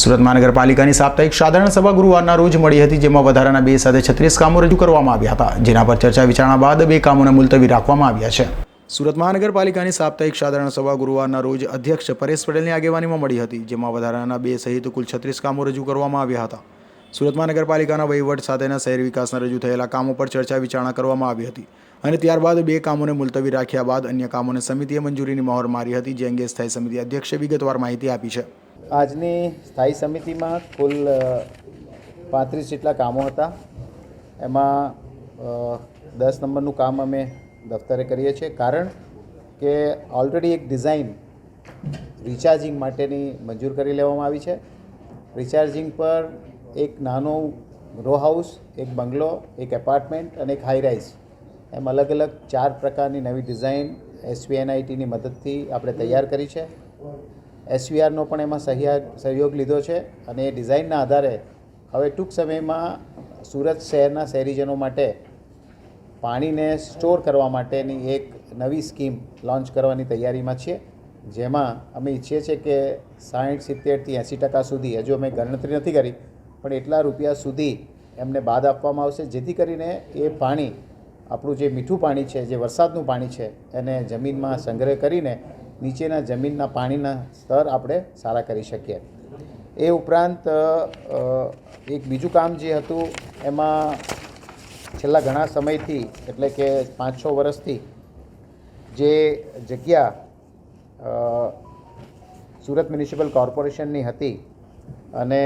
સુરત મહાનગરપાલિકાની સાપ્તાહિક સાધારણ સભા ગુરુવારના રોજ મળી હતી, જેમાં વધારાના બે સાથે છત્રીસ કામો રજૂ કરવામાં આવ્યા હતા, જેના પર ચર્ચા વિચારણા બાદ બે કામોને મુલતવી રાખવામાં આવ્યા છે. સુરત મહાનગરપાલિકાની સાપ્તાહિક સાધારણ સભા ગુરુવારના રોજ અધ્યક્ષ પરેશ પટેલની આગેવાનીમાં મળી હતી, જેમાં વધારાના બે સહિત કુલ છત્રીસ કામો રજૂ કરવામાં આવ્યા હતા. સુરત મહાનગરપાલિકાના વહીવટ સાથેના શહેર વિકાસના રજૂ થયેલા કામો પર ચર્ચા વિચારણા કરવામાં આવી હતી અને ત્યારબાદ બે કામોને મુલતવી રાખ્યા બાદ અન્ય કામોને સમિતિએ મંજૂરીની મહોર મારી હતી, જે અંગે સ્થાયી સમિતિ અધ્યક્ષે વિગતવાર માહિતી આપી છે. આજની સ્થાયી સમિતિમાં કુલ પાંત્રીસ જેટલા કામો હતા. એમાં દસ નંબરનું કામ અમે દફતરે કરીએ છીએ. કારણ કે ઓલરેડી એક ડિઝાઇન રિચાર્જિંગ માટેની મંજૂર કરી લેવામાં આવી છે. રિચાર્જિંગ પર એક નાનો રો હાઉસ એક બંગલો, એક એપાર્ટમેન્ટ અને એક હાઈ રાઇઝ એમ અલગ અલગ ચાર પ્રકારની નવી ડિઝાઇન એસવીએનઆઈટીની મદદથી આપણે તૈયાર કરી છે. એસવીઆરનો પણ એમાં સહયોગ સહયોગ લીધો છે અને એ ડિઝાઇનના આધારે હવે ટૂંક સમયમાં સુરત શહેરના શહેરીજનો માટે પાણીને સ્ટોર કરવા માટેની એક નવી સ્કીમ લોન્ચ કરવાની તૈયારીમાં છીએ. જેમાં અમે ઈચ્છીએ છીએ કે સાઠ સિત્તેરથી એંસી ટકા સુધી, હજુ અમે ગણતરી નથી કરી, પણ એટલા રૂપિયા સુધી એમને બાદ આપવામાં આવશે, જેથી કરીને એ પાણી, આપણું જે મીઠું પાણી છે, જે વરસાદનું પાણી છે, એને જમીનમાં સંગ્રહ કરીને નીચેના જમીનના પાણીના સ્તર આપણે સારા કરી શકીએ. એ ઉપરાંત એક બીજું કામ જે હતું, એમાં છેલ્લા ઘણા સમયથી, એટલે કે પાંચ છ વર્ષથી, જે જગ્યા સુરત મ્યુનિસિપલ કોર્પોરેશનની હતી અને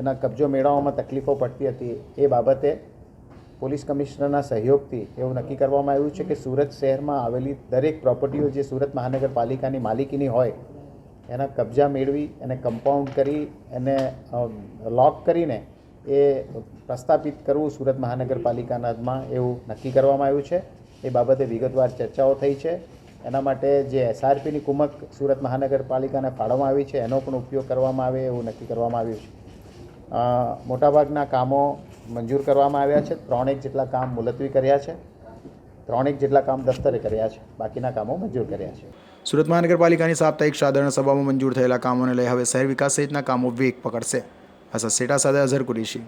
એના કબજો મેળવવામાં તકલીફો પડતી હતી, એ બાબતે પોલીસ કમિશનરના સહયોગથી એવું નક્કી કરવામાં આવ્યું છે કે સુરત શહેરમાં આવેલી દરેક પ્રોપર્ટીઓ જે સુરત મહાનગરપાલિકાની માલિકીની હોય, એના કબજા મેળવી, એને કમ્પાઉન્ડ કરી, એને લોક કરીને એ પ્રસ્થાપિત કરવું સુરત મહાનગરપાલિકાનામાં એવું નક્કી કરવામાં આવ્યું છે. એ બાબતે વિગતવાર ચર્ચાઓ થઈ છે. એના માટે જે એસઆરપીની કુમક સુરત મહાનગરપાલિકાને ફાળવવામાં આવી છે, એનો પણ ઉપયોગ કરવામાં આવે એવું નક્કી કરવામાં આવ્યું છે. મોટાભાગના કામો મંજૂર કરવામાં આવ્યા છે. ત્રણેક જેટલા કામ મુલતવી કર્યા છે. ત્રણેક જેટલા કામ દફતરે કર્યા છે. બાકીના કામો મંજૂર કર્યા છે. સુરત મહાનગરપાલિકાની સાપ્તાહિક સાધારણ સભામાં મંજૂર થયેલા કામોને લઈ હવે શહેર વિકાસ સહિતના કામો વેગ પકડશે. અસર સેટા સાથે અઝર કુરેશી.